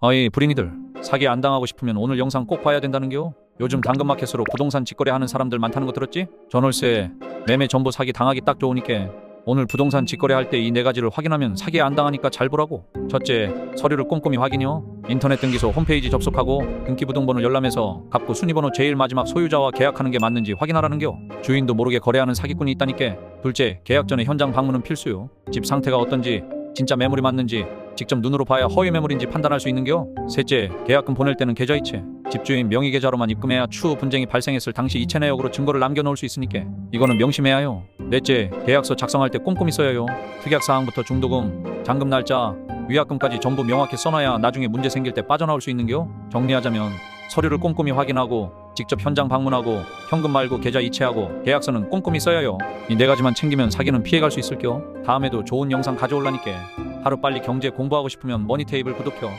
어이 불인이들 사기 안 당하고 싶으면 오늘 영상 꼭 봐야 된다는겨? 요즘 당근마켓으로 부동산 직거래 하는 사람들 많다는 거 들었지? 전월세 매매 정보 사기 당하기 딱 좋으니까 오늘 부동산 직거래 할 때 이 네 가지를 확인하면 사기 안 당하니까 잘 보라고. 첫째 서류를 꼼꼼히 확인요. 인터넷 등기소 홈페이지 접속하고 등기부등본을 열람해서 갑구 순위번호 제일 마지막 소유자와 계약하는 게 맞는지 확인하라는겨. 주인도 모르게 거래하는 사기꾼이 있다니까. 둘째 계약 전에 현장 방문은 필수요. 집 상태가 어떤지 진짜 매물이 맞는지 직접 눈으로 봐야 허위 매물인지 판단할 수 있는겨. 셋째, 계약금 보낼 때는 계좌이체. 집주인 명의 계좌로만 입금해야 추후 분쟁이 발생했을 당시 이체 내역으로 증거를 남겨놓을 수 있으니까 이거는 명심해야 해요. 넷째, 계약서 작성할 때 꼼꼼히 써야 해요. 특약 사항부터 중도금, 잔금 날짜, 위약금까지 전부 명확히 써놔야 나중에 문제 생길 때 빠져나올 수 있는겨. 정리하자면 서류를 꼼꼼히 확인하고 직접 현장 방문하고 현금 말고 계좌 이체하고 계약서는 꼼꼼히 써야 해요. 이 네 가지만 챙기면 사기는 피해갈 수 있을겨. 다음에도 좋은 영상 가져올라니까 하루 빨리 경제 공부하고 싶으면 머니테이블 구독혀.